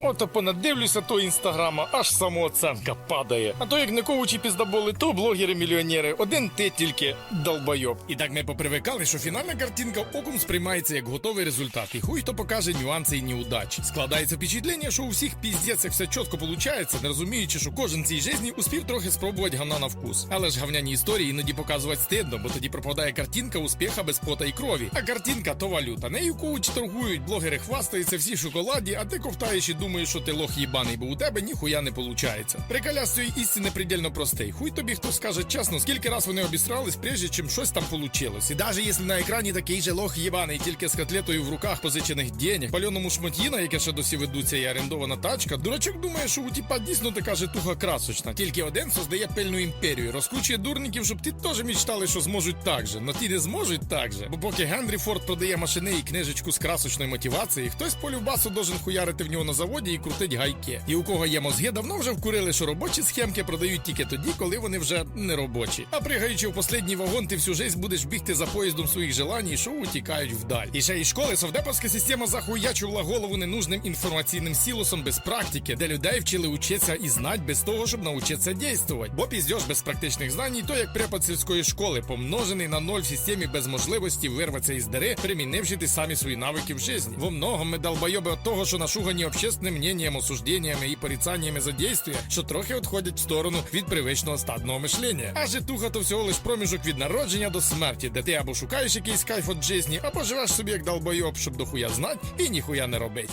Ото понадивлюся то інстаграма, аж самооценка падає. А то як не ковучі піздаболи, то блогери-мільйонери. Один ти тільки долбойоб. І так ми попривикали, що фінальна картинка оком сприймається як готовий результат, і хуй хто покаже нюанси і неудачі. Складається впечатлення, що у всіх піздець як все чітко получається, не розуміючи, що кожен цій житті успів трохи спробувати говна на вкус. Але ж говняні історії іноді показувати стидно, бо тоді пропадає картинка успіха без пота і крові. А картинка то валюта. Нею коучі торгують, блогери хвастаються, всі шоколаді, а ти ковтаєш і думаєш, що ти лох їбаний, бо у тебе ніхуя не получається. Приколя з цієї істини предельно простий. Хуй тобі хто скаже чесно, скільки раз вони обісрались, прежде чим щось там получилось. І навіть якщо на екрані такий же лох їбаний, тільки з котлетою в руках позичених денег, пальоному шмоті, на яке ще досі ведуться і орендована тачка, дурачок думає, що у тіпа дійсно така житуха красочна. Тільки один создає пильну імперію, розкручує дурників, щоб ті теж мечтали, що зможуть так же. Но ті не зможуть так же. Бо поки Генрі Форд продає машини і книжечку з красочної мотивації, хтось по любасу должен хуярити в нього на заводі і крутить гайки. І у кого є мозги, давно вже вкурили, що робочі схемки продають тільки тоді, коли вони вже не робочі. А пригаючи в последній вагон, ти всю жизнь будеш бігти за поїздом своїх желань, і що утікають вдаль. І ще із школи совдеповська система захуячувала голову ненужним інформаційним сілосом без практики, де людей вчили учитися і знать без того, щоб навчитися дійствувати. Бо піздьош без практичних знань, то як препод сільської школи, помножений на ноль в системі без можливості вирватися із дери, примінивши ті самі свої навики в житті. Во многом ми долбойоби от того, що нашугані общественним мненням, осужденнями і порицаннями за дійствия, що трохи відходять в сторону від привичного стадного мишлення. А житуха то всього лиш проміжок від народження до смерті, де ти або шукаєш якийсь кайф від житті, або живеш собі як долбойоб, щоб дохуя знать і ніхуя не робить.